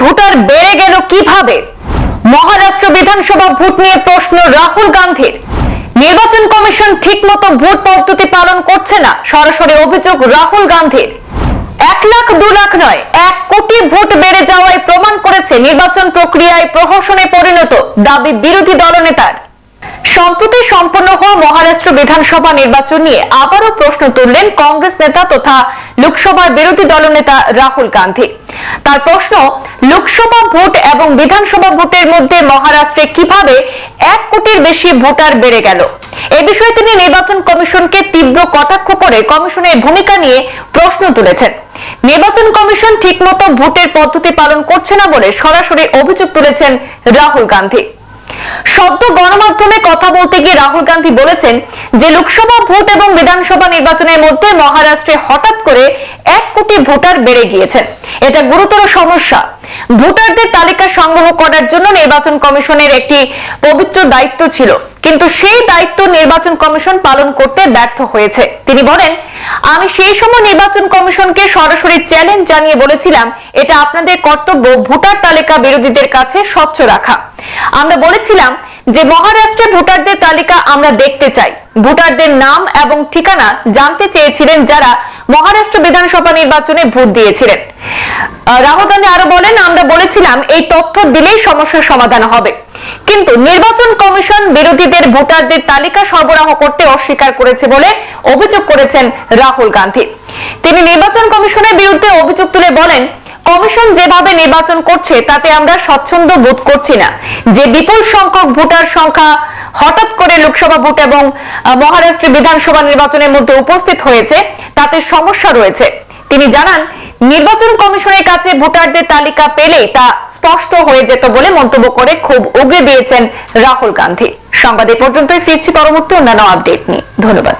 Voter বেড়ে গেল কীভাবে? মহারাষ্ট্র বিধানসভা ভোট নিয়ে প্রশ্ন রাহুল গান্ধীর। নির্বাচন কমিশন ঠিকমতো ভোট পদ্ধতি পালন করছে না, সরাসরি অভিযোগ রাহুল গান্ধীর। এক লাখ, দু লাখ নয়, এক কোটি ভোট বেড়ে যাওয়ায় প্রমাণ করেছে নির্বাচন প্রক্রিয়ায় প্রহসনে পরিণত দাবি বিরোধী দলনেতার। সম্প্রতি সম্পন্ন হওয়া মহারাষ্ট্র বিধানসভা নির্বাচন নিয়ে আবারও প্রশ্ন তুললেন কংগ্রেস নেতা তথা লোকসভার বিরোধী দলনেতা রাহুল গান্ধী। তার প্রশ্ন, লোকসভা ভোট এবং বিধানসভা ভোটের মধ্যে মহারাষ্ট্রে কীভাবে এক কোটির বেশি ভোটার বেড়ে গেল? এ বিষয়ে তিনি নির্বাচন কমিশনকে তীব্র কটাক্ষ করে কমিশনের ভূমিকা নিয়ে প্রশ্ন তুলেছেন। নির্বাচন কমিশন ঠিকমতো ভোটের পদ্ধতি পালন করছে না বলে সরাসরি অভিযোগ তুলেছেন রাহুল গান্ধী। সদ্য গণমাধ্যমে কথা বলতে গিয়ে রাহুল গান্ধী বলেছেন যে লোকসভা ভোট এবং বিধানসভা নির্বাচনের মধ্যে মহারাষ্ট্রে হঠাৎ করে এক কোটি ভোটার বেড়ে গিয়েছে এটা গুরুতর সমস্যা। ভোটারদের তালিকা সংগ্রহ করার জন্য নির্বাচন কমিশনের একটি পবিত্র দায়িত্ব ছিল। কিন্তু সেই দায়িত্ব নির্বাচন কমিশন পালন করতে ব্যর্থ হয়েছে। তিনি বলেন, আমি সেই সময় নির্বাচন কমিশনকে সরাসরি চ্যালেঞ্জ জানিয়ে বলেছিলাম, এটা আপনাদের কর্তব্য ভোটার তালিকা বিরোধীদের কাছে স্বচ্ছ রাখা। আমরা বলেছিলাম যে মহারাষ্ট্রে ভোটারদের তালিকা আমরা দেখতে চাই। ভোটারদের নাম এবং ঠিকানা জানতে চেয়েছিলেন যারা মহারাষ্ট্র বিধানসভা নির্বাচনে ভোট দিয়েছিলেন। রাহুল গান্ধী আরও বলেন, আমরা বলেছিলাম এই তথ্য দিলেই সমস্যার সমাধান হবে। কিন্তু নির্বাচন কমিশন বিরোধীদের ভোটারদের তালিকা সরবরাহ করতে অস্বীকার করেছে বলে অভিযোগ করেছেন রাহুল গান্ধী। তিনি নির্বাচন কমিশনের বিরুদ্ধে অভিযোগ তুলে বলেন কমিশন যেভাবে নির্বাচন করছে, তাতে আমরা স্বচ্ছন্দ বোধ করছি না। যে বিপুল সংখ্যক ভোটার সংখ্যা হঠাৎ করে লোকসভা ভোট এবং মহারাষ্ট্র বিধানসভা নির্বাচনের মধ্যে উপস্থিত হয়েছে, তাতে সমস্যা রয়েছে। তিনি জানান, নির্বাচন কমিশনের কাছে ভোটারদের তালিকা পেলে তা স্পষ্ট হয়ে যেত বলে মন্তব্য করে খুব উগরে দিয়েছেন রাহুল গান্ধী। সংবাদ এ পর্যন্তই, ফিরছি পরবর্তী অন্যান্য আপডেট নিয়ে। ধন্যবাদ।